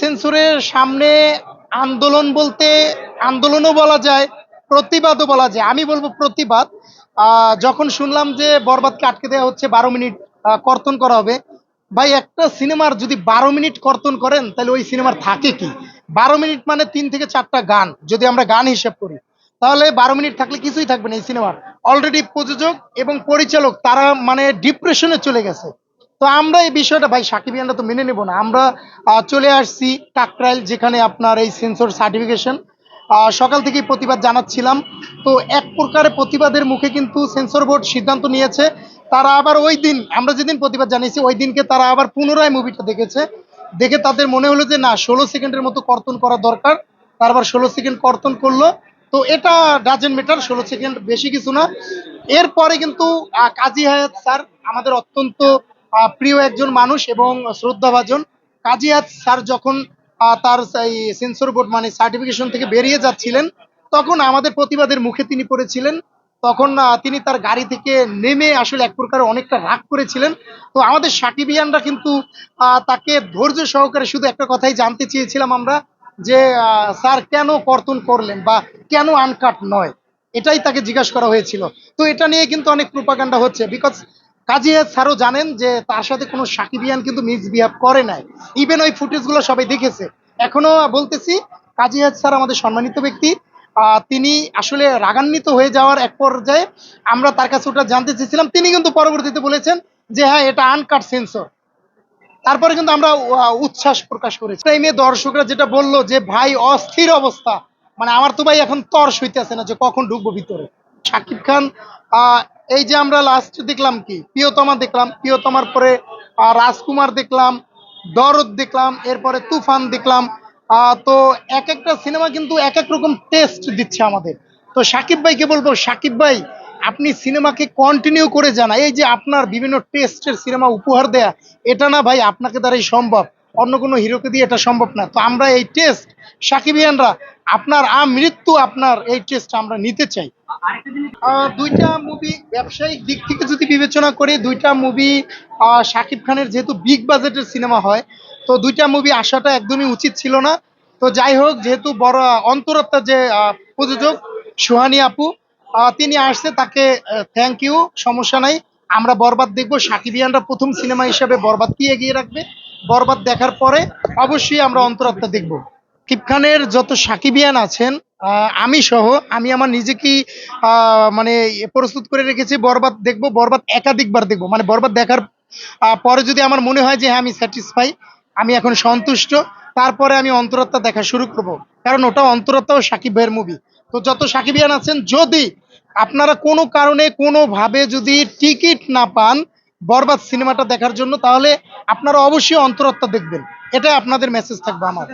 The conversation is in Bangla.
সেন্সরের সামনে আন্দোলন বলতে আন্দোলনও বলা যায়, প্রতিবাদও বলা যায়। আমি বলব প্রতিবাদ। যখন শুনলাম যে বরবাদকে আটকে দেওয়া হচ্ছে, বারো মিনিট কর্তন করা হবে, ভাই একটা সিনেমার যদি বারো মিনিট কর্তন করেন, তাহলে ওই সিনেমার থাকে কি? বারো মিনিট মানে তিন থেকে চারটা গান, যদি আমরা গান হিসেব করি। তাহলে বারো মিনিট থাকলে কিছুই থাকবে না এই সিনেমার। অলরেডি প্রযোজক এবং পরিচালক, তারা মানে ডিপ্রেশনে চলে গেছে। তো আমরা এই বিষয়টা, ভাই, সাকিব তো মেনে নেব না। আমরা চলে আসছি কাকরাইল যেখানে আপনার এই সেন্সর সার্টিফিকেশন। সকাল থেকেই প্রতিবাদ জানাচ্ছিলাম। তো এক প্রকারের প্রতিবাদের মুখে কিন্তু সেন্সর বোর্ড সিদ্ধান্ত নিয়েছে, তারা আবার ওই দিন, আমরা যেদিন প্রতিবাদ জানিয়েছি, ওই দিনকে তারা আবার পুনরায় মুভিটা দেখেছে। দেখে তাদের মনে হলো যে, না, ষোলো সেকেন্ডের মতো কর্তন করা দরকার। তার আবার ষোলো সেকেন্ড কর্তন করল। তো এটা ডাজেন্ট মেটার ষোলো সেকেন্ড বেশি কিছু না। এরপরে কিন্তু কাজী হায়াত স্যার, আমাদের অত্যন্ত প্রিয় একজন মানুষ এবং শ্রদ্ধাভাজন কাজিয়াত স্যার যখন তার সেন্সর বোর্ড মানে সার্টিফিকেশন থেকে বেরিয়ে যাচ্ছিলেন, তখন আমাদের প্রতিবাদের মুখে তিনি পড়েছিলেন। তখন তিনি তার গাড়ি থেকে নেমে আসলে এক প্রকার অনেকটা রাগ করেছিলেন। তো আমাদের সাকিবিয়ানরা কিন্তু তাকে ধৈর্য সহকারে শুধু একটা কথাই জানতে চেয়েছিলাম আমরা, যে স্যার কেন কর্তন করলেন বা কেন আনকাট নয়? এটাই তাকে জিজ্ঞাসা করা হয়েছিল। তো এটা নিয়ে কিন্তু অনেক প্রোপাগান্ডা হচ্ছে। বিকজ কাজী স্যারও জানেন যে তার সাথে কোনো সাকিবিয়ান কিন্তু মিসবিহেভ করে নাই। ইভেন ওই ফুটেজগুলো সবাই দেখেছে। এখনও বলতেছি, কাজী স্যার আমাদের সম্মানিত ব্যক্তি। তিনি আসলে রাগান্বিত হয়ে যাওয়ার এক পর্যায়ে আমরা তার কাছে ওটা জানতে চেয়েছিলাম। তিনি কিন্তু পরবর্তীতে বলেছেন যে হ্যাঁ এটা আনকাট সেন্সর তারপরে কিন্তু আমরা উচ্ছ্বাস প্রকাশ করেছি। নিয়ে দর্শকরা যেটা বলল যে, ভাই, অস্থির অবস্থা। মানে আমার তো ভাই এখন তর্স হইতেছে না যে কখন ঢুকবো ভিতরে। শাকিব খান এই যে আমরা লাস্ট দেখলাম কি? প্রিয়তমা দেখলাম, প্রিয়তমার পরে রাজকুমার দেখলাম, দরদ দেখলাম, এরপরে তুফান দেখলাম তো এক একটা সিনেমা কিন্তু এক এক রকম টেস্ট দিচ্ছে আমাদের। তো সাকিব ভাইকে বলব সাকিব ভাই, আপনি সিনেমাকে কন্টিনিউ করে যান। এই যে আপনার বিভিন্ন টেস্টের সিনেমা উপহার দেয়া, এটা না ভাই আপনাকে দ্বারাই সম্ভব। অন্য কোনো হিরোকে দিয়ে এটা সম্ভব না। তো আমরা এই টেস্ট সাকিবিয়ানরা আপনার আ মৃত্যু আপনার এই টেস্ট আমরা নিতে চাই। দুইটা মুভি ব্যবসায়িক দিক থেকে যদি বিবেচনা করি, দুইটা মুভি শাকিব খানের যেহেতু বিগ বাজেটের সিনেমা হয়, তো দুইটা মুভি আসাটা একদমই উচিত ছিল না। তো যাই হোক, যেহেতু বড় অন্তরাত্মার যে প্রযোজক, সুহানি আপু তিনি আসছে, তাকে থ্যাংক ইউ সমস্যা নাই। আমরা বরবাদ দেখব সাকিবিয়ানরা প্রথম সিনেমা হিসাবে বরবাদকে এগিয়ে রাখবে? বরবাদ দেখার পরে অবশ্যই আমরা অন্তরাত্মা দেখব। কিপ খানের যত সাকিবিয়ান আছেন আমি সহ, আমি আমার নিজেকেই মানে প্রস্তুত করে রেখেছি, বরবাদ দেখব, বরবাদ একাধিকবার দেখব। মানে বরবাদ দেখার পরে যদি আমার মনে হয় যে হ্যাঁ আমি স্যাটিসফাই, আমি এখন সন্তুষ্ট, তারপরে আমি অন্তরাত্মা দেখা শুরু করব। কারণ ওটা অন্তরাত্মা ও সাকিব ভাইয়ের মুভি তো যত সাকিবিয়ান আছেন, যদি আপনারা কোনো কারণে, কোনোভাবে যদি টিকিট না পান বরবাদ সিনেমাটা দেখার জন্য তাহলে আপনারা অবশ্যই অন্তরত্ব দেখবেন। এটাই আপনাদের মেসেজ থাকবে আমার।